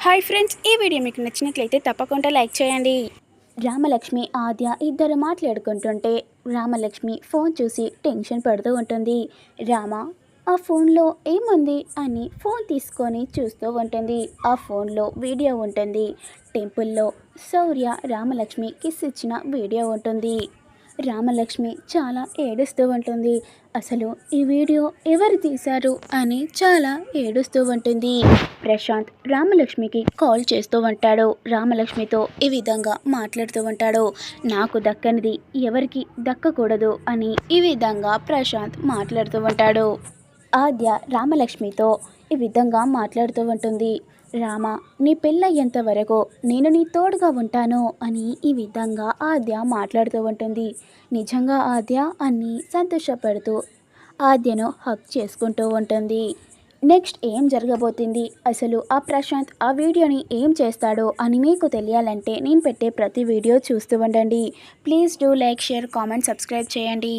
Hi friends ఈ video మీకు నచ్చినట్లయితే తప్పకుండా లైక్ చేయండి. రామలక్ష్మి ఆద్య ఇద్దరు మాట్లాడుకుంటుంటే రామలక్ష్మి ఫోన్ చూసి టెన్షన్ పడుతూ ఉంటుంది. రామ ఆ ఫోన్లో ఏముంది? అని ఫోన్ తీసుకొని చూస్తూ ఉంటుంది. ఆ ఫోన్లో వీడియో ఉంటుంది. టెంపుల్లో శౌర్య రామలక్ష్మి కిస్ ఇచ్చిన వీడియో ఉంటుంది. రామలక్ష్మి చాలా ఏడుస్తూ ఉంటుంది. అసలు ఈ వీడియో ఎవరు తీశారు? అని చాలా ఏడుస్తూ ఉంటుంది. ప్రశాంత్ రామలక్ష్మికి కాల్ చేస్తూ ఉంటాడు. రామలక్ష్మితో ఈ విధంగా మాట్లాడుతూ ఉంటాడు. నాకు దక్కనిది ఎవరికి దక్కకూడదు అని ఈ విధంగా ప్రశాంత్ మాట్లాడుతూ ఉంటాడు. ఆద్య రామలక్ష్మితో ఈ విధంగా మాట్లాడుతూ ఉంటుంది. రామ నీ పెళ్ళయ్యేంత వరకు నేను నీ తోడుగా ఉంటాను అని ఈ విధంగా ఆద్య మాట్లాడుతూ ఉంటుంది. నిజంగా ఆద్య అని సంతోషపడుతూ ఆద్యను హక్ చేసుకుంటూ ఉంటుంది. నెక్స్ట్ ఏం జరగబోతుంది? అసలు ఆ ప్రశాంత్ ఆ వీడియోని ఏం చేస్తాడో అని మీకు తెలియాలంటే నేను పెట్టే ప్రతి వీడియో చూస్తూ ఉండండి. Please do like share comment subscribe చేయండి.